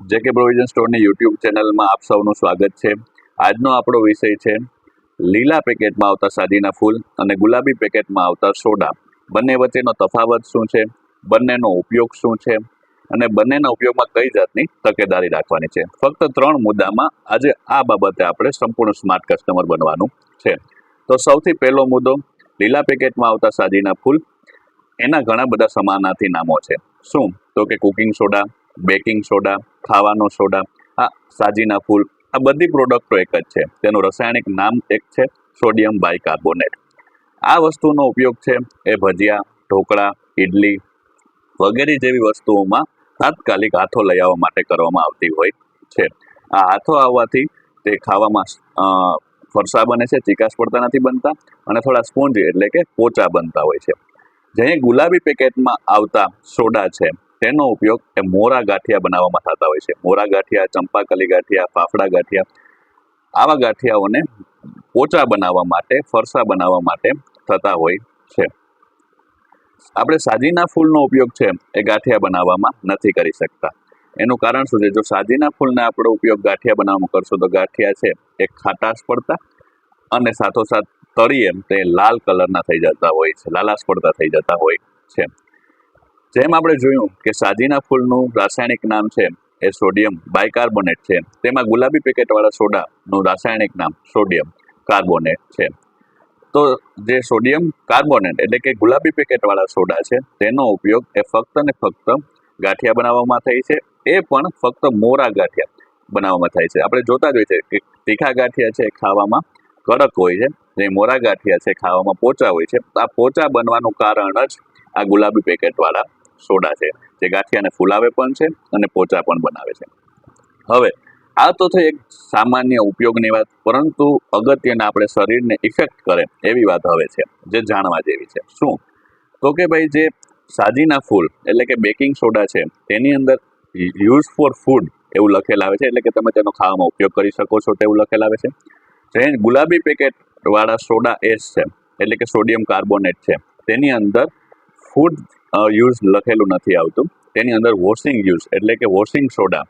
જે કે પ્રોવિઝન સ્ટોરની યુટ્યુબ ચેનલમાં આપ સૌનું સ્વાગત છે. આજનો આપણો વિષય છે, લીલા પેકેટમાં આવતા સાજીના ફૂલ અને ગુલાબી પેકેટમાં આવતા સોડા. બંને વચ્ચેનો તફાવત શું છે? બંનેનો ઉપયોગ શું છે? અને બંનેના ઉપયોગમાં કઈ જાતની તકેદારી રાખવાની છે? ફક્ત ત્રણ મુદ્દામાં આજે આ બાબતે આપણે સંપૂર્ણ સ્માર્ટ કસ્ટમર બનવાનું છે. તો સૌથી પહેલો મુદ્દો, લીલા પેકેટમાં આવતા સાજીના ફૂલ. એના ઘણા બધા સમાનાર્થી નામો છે. શું? તો કે કુકિંગ સોડા બેકિંગ સોડા, ખાવાનો સોડા, આ સાજીના ફૂલ, આ બધી પ્રોડક્ટો એક જ છે. તેનું રાસાયણિક નામ એક છે સોડિયમ બાયકાર્બોનેટ આ વસ્તુનો ઉપયોગ છે એ ભજીયા, ઢોકળા ઇડલી વગેરે જેવી વસ્તુઓમાં તાત્કાલિક હાથો લઈ આવવા માટે કરવામાં આવતી હોય છે. આ હાથો આવવાથી તે ખાવામાં ફરસા બને છે, ચીકાશ પડતા નથી બનતા અને થોડા સ્પોન્જી એટલે કે પોચા બનતા હોય છે. જે ગુલાબી પેકેટમાં આવતા સોડા છે તેનો ઉપયોગ એ મોરા ગાંઠિયા બનાવવામાં થતા હોય છે. મોરા ગાંઠિયા, ચંપાકલી ગાંઠિયા, ફાફડા ગાંઠિયા આવા ગાંઠિયાઓને પોચા બનાવવા માટે, ફરસા બનાવવા માટે થતા હોય છે. આપણે સાજીના ફૂલનો ઉપયોગ છે એ ગાંઠિયા બનાવવામાં નથી કરી શકતા. એનું કારણ શું છે? જો સાજીના ફૂલને આપણો ઉપયોગ ગાંઠિયા બનાવવામાં કરશો તો ગાંઠિયા છે એ ખાટાશ પડતા અને સાથોસાથ એમ તે લાલ કલરના થઈ જતા હોય છે, લાલાશ પડતા થઈ જતા હોય છે. જેમ આપણે જોયું કે સાજીના ફૂલનું રાસાયણિક નામ છે એ સોડિયમ બાયકાર્બોનેટ છે. તેમાં ગુલાબી પેકેટવાળા સોડાનું રાસાયણિક નામ સોડિયમ કાર્બોનેટ છે. તો જે સોડિયમ કાર્બોનેટ એટલે કે ગુલાબી પેકેટવાળા સોડા છે, તેનો ઉપયોગ એ ફક્ત ને ફક્ત ગાંઠિયા બનાવવામાં થાય છે. એ પણ ફક્ત મોરા ગાંઠિયા બનાવવામાં થાય છે. આપણે જોતા જ હોય છે કે તીખા ગાંઠિયા છે ખાવામાં કડક હોય છે જે મોરા ગાંઠિયા છે ખાવામાં પોચા હોય છે. આ પોચા બનવાનું કારણ જ આ ગુલાબી પેકેટવાળા સોડા છે, જે ગાંઠિયાને ફૂલાવે પણ છે અને પોચા પણ બનાવે છે. હવે, આ તો થઈ એક સામાન્ય ઉપયોગની વાત, પરંતુ અગત્યના આપણે શરીરને ઇફેક્ટ કરે એવી વાત હવે છે, જે જાણવા જેવી છે. શું? તો કે ભાઈ જે સાજીના ફૂલ, એટલે કે બેકિંગ સોડા છે, તેની અંદર યુઝ ફોર ફૂડ એવું લખેલ આવે છે, એટલે કે તમે તેનો ખાવામાં ઉપયોગ કરી શકો છો તેવું લખેલ આવે છે. જે ગુલાબી પેકેટવાળા સોડા એસ છે, એટલે કે સોડિયમ કાર્બોનેટ છે, તેની અંદર ફૂડ યુઝ લખેલું નથી આવતું. તેની અંદર વોશિંગ યુઝ એટલે કે વોશિંગ સોડા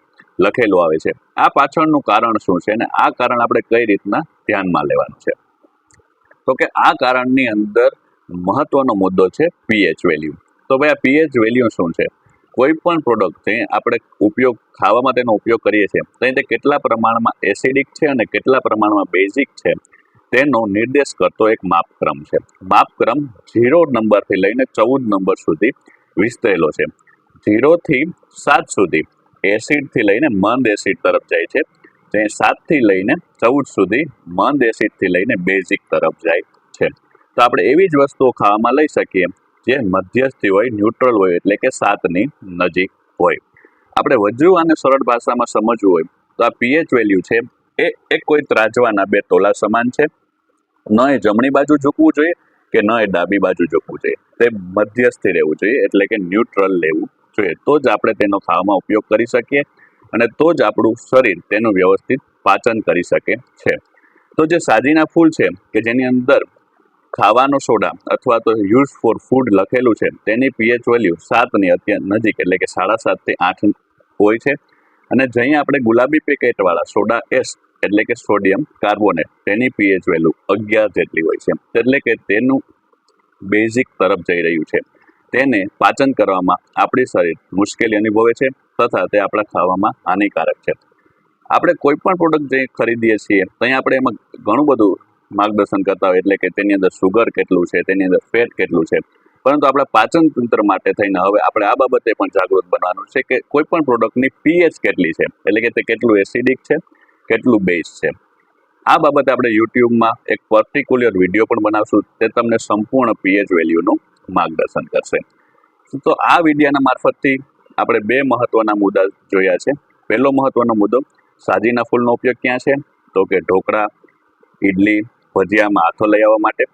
લખેલું આવે છે. આ પાછળનું કારણ શું છે અને આ કારણ આપણે કઈ રીતના ધ્યાનમાં લેવાનું છે? તો કે આ કારણની અંદર મહત્વનો મુદ્દો છે પીએચ વેલ્યુ તો ભાઈ આ પીએચ વેલ્યુ શું છે? કોઈ પણ પ્રોડક્ટ જે આપણે ઉપયોગ, ખાવામાં તેનો ઉપયોગ કરીએ છીએ, તો તે કેટલા પ્રમાણમાં એસિડિક છે અને કેટલા પ્રમાણમાં બેઝિક છે? તેનો નિર્દેશ કરતો એક માપક્રમ છે. માપક્રમ ઝીરો નંબરથી લઈને ચૌદ નંબર સુધી વિસ્તરેલો છે. ઝીરોથી સાત સુધી એસિડથી લઈને મંદ એસિડ તરફ જાય છે. જે સાતથી લઈને ચૌદ સુધી મંદ એસિડથી લઈને બેઝિક તરફ જાય છે. તો આપણે એવી જ વસ્તુઓ ખાવામાં લઈ શકીએ, જે મધ્યસ્થી હોય ન્યુટ્રલ હોય, એટલે કે સાતની નજીક હોય. આપણે વજ્રુ અને સરળ ભાષામાં સમજવું હોય, તો આ પીએચ વેલ્યુ છે એ એક કોઈ ત્રાજવાના બે તોલા સમાન છે. ન એ જમણી બાજુ ઝૂકવું જોઈએ કે ન એ ડાબી બાજુ ઝૂકવું જોઈએ. તે મધ્યસ્થી રહેવું જોઈએ, એટલે કે ન્યુટ્રલ લેવું જોઈએ. તો જ આપણે તેનો ખાવામાં ઉપયોગ કરી શકીએ અને તો જ આપણું શરીર તેનું વ્યવસ્થિત પાચન કરી શકે છે. તો જે સાજીના ફૂલ છે, કે જેની અંદર ખાવાનો સોડા અથવા તો યુઝ ફોર ફૂડ લખેલું છે, તેની પીએચ વેલ્યુ સાતની અત્યંત નજીક, એટલે કે સાડા સાતથી આઠ હોય છે. અને જ્યાં આપણે ગુલાબી પેકેટવાળા સોડા એસ એટલે કે સોડિયમ કાર્બોનેટ તેની પીએચ વેલ્યુ અગિયાર જેટલી હોય છે. એટલે કે તેનું બેઝિક તરફ જઈ રહ્યું છે. તેને પાચન કરવામાં આપણી શરીર મુશ્કેલી અનુભવે છે તથા તે આપણા ખાવામાં હાનિકારક છે. આપણે કોઈ પણ પ્રોડક્ટ જે ખરીદીએ છીએ ત્યાં આપણે એમાં ઘણું બધું માર્ગદર્શન કરતા હોય, એટલે કે તેની અંદર સુગર કેટલું છે, તેની અંદર ફેટ કેટલું છે. પરંતુ આપણા પાચન તંત્ર માટે થઈને હવે આપણે આ બાબતે પણ જાગૃત બનવાનું છે કે કોઈ પણ પ્રોડક્ટની પીએચ કેટલી છે. એટલે કે તે કેટલું એસિડિક છે કેટલું બેઝ છે. આ બાબત આપણે યુટ્યુબમાં એક પર્ટિક્યુલર વીડિયો પણ બનાવશું, તે તમને સંપૂર્ણ પીએચ વેલ્યુનું માર્ગદર્શન કરશે. તો આ વિડીયાના મારફતથી આપણે બે મહત્વના મુદ્દા જોયા છે. પહેલો મહત્વનો મુદ્દો, સાજીના ફૂલનો ઉપયોગ ક્યાં છે? તો કે ઢોકળા ઇડલી ભજીયામાં હાથો લઈ આવવા માટે.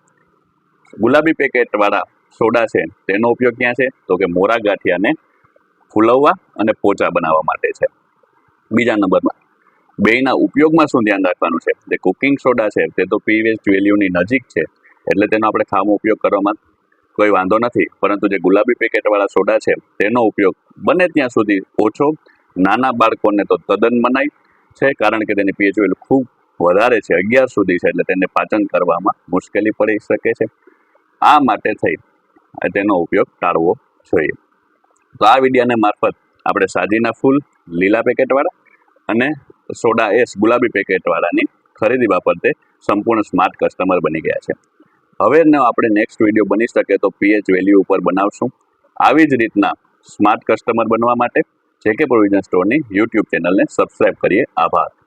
ગુલાબી પેકેટવાળા સોડા છે, તેનો ઉપયોગ ક્યાં છે? તો કે મોરા ગાંઠિયાને ફૂલવવા અને પોચા બનાવવા માટે છે. બીજા નંબરમાં બેયના ઉપયોગમાં શું ધ્યાન રાખવાનું છે? જે કુકિંગ સોડા છે, તે તો પી વેસ્ટ વેલ્યુની નજીક છે, એટલે તેનો આપણે ખામો ઉપયોગ કરવામાં કોઈ વાંધો નથી. પરંતુ જે ગુલાબી પેકેટવાળા સોડા છે, તેનો ઉપયોગ બને ત્યાં સુધી ઓછો. નાના બાળકોને તો તદ્દન મનાય છે, કારણ કે તેની પીએચ વેલ્યુ ખૂબ વધારે છે, અગિયાર સુધી છે, એટલે તેને પાચન કરવામાં મુશ્કેલી પડી શકે છે. આ માટે થઈ તેનો ઉપયોગ ટાળવો જોઈએ. તો આ વિડીયાને મારફત આપણે સાજીના ફૂલ લીલા પેકેટવાળા અને સોડા એસ ગુલાબી પેકેટવાળાની ખરીદી બાબતે સંપૂર્ણ સ્માર્ટ કસ્ટમર બની ગયા છે. હવે ને આપણે નેક્સ્ટ વીડિયો બની શકે તો પીએચ વેલ્યુ ઉપર બનાવશું. આવી જ રીતના સ્માર્ટ કસ્ટમર બનવા માટે જે કે પ્રોવિઝન સ્ટોરની યુટ્યુબ ચેનલને સબસ્ક્રાઇબ કરીએ. આભાર.